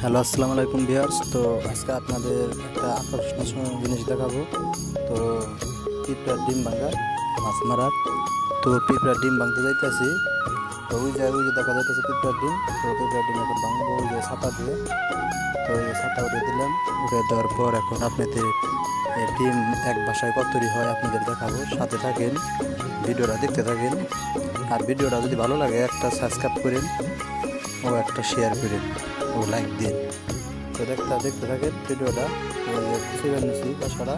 Hello, আসসালামু আলাইকুম viewers. তো আজকে আপনাদের একটা আকর্ষণীয় জিনিস দেখাবো। তো পিঁপড়ার ডিম ভাঙা মাছ মারার। তো পিঁপড়ার ডিম ভাঙতে যাইতেছি। তো ওই যে ওই যে দেখা যাইতেছে পিঁপড়ার ডিম। তো পিঁপড়ার ডিম এখন ভাঙবো, ওই যে ছাতা দিয়ে। তো এই ছাতা উঠে দিলাম। উঠে দেওয়ার পর এখন আপনাদের ডিম এক বাসায় কত তৈরি হয় আপনাদের দেখাবো। সাথে থাকেন, ভিডিওটা দেখতে থাকেন। আর ভিডিওটা যদি ভালো লাগে, একটা সাবস্ক্রাইব করেন ও একটা শেয়ার করেন। ও লাইক দিন। তো দেখতে দেখতে থাকেন, ভিডিওটা খুঁজে বেনিয়েছি বাসাটা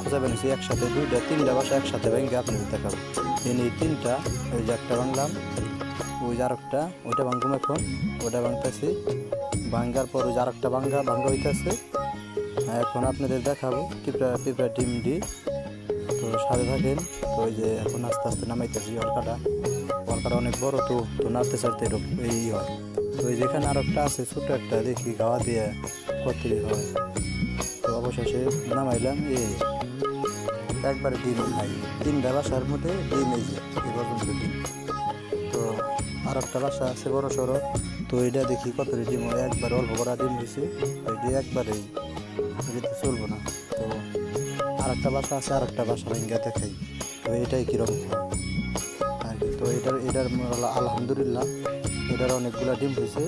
খুঁজে বেনিয়েছি একসাথে, দুইটা, তিনটা বাসা একসাথে ভেঙে আপনাদের দেখাবো। এই তিনটা, ওই যে একটা ভাঙলাম, ওই যে আরেকটা, ওইটা ভাঙবো এখন, ওইটা ভাঙতেছি। ভাঙ্গার পর ওই যে আরেকটা ভাঙ্গা ভাঙ্গা হইতেছে। এখন আপনাদের দেখাবো, পিঁপড়া পিঁপড়া ডিম ডি তো সাথে থাকেন, তো ওই যে এখন আস্তে আস্তে নামাইতেছি অলকাটা অলকাটা অনেক বড় তো তো নাড়তে চাড়তে এই হয়। এই যেখানে আর একটা আছে ছোট একটা, দেখি গাওয়া দিয়ে কতরি হয়। তো অবশেষে নামাইলাম, এ, একবারে ডিম খাই। তিনটা বাসার মধ্যে ডিম এই যে এই পর্যন্ত ডিম। তো আর একটা বাসা আছে বড় সড়ো, তো এটা দেখি কত ডিম হয়। একবার অল্প করা ডিম হয়েছে এটি একবারেই এটি চলবো না। তো আর একটা বাসা আছে আর একটা বাসা ভেঙে দেখাই। তো এটাই কীরকম আর কি, তো এটার এটার আলহামদুলিল্লাহ এটার অনেকগুলো ডিম হয়েছে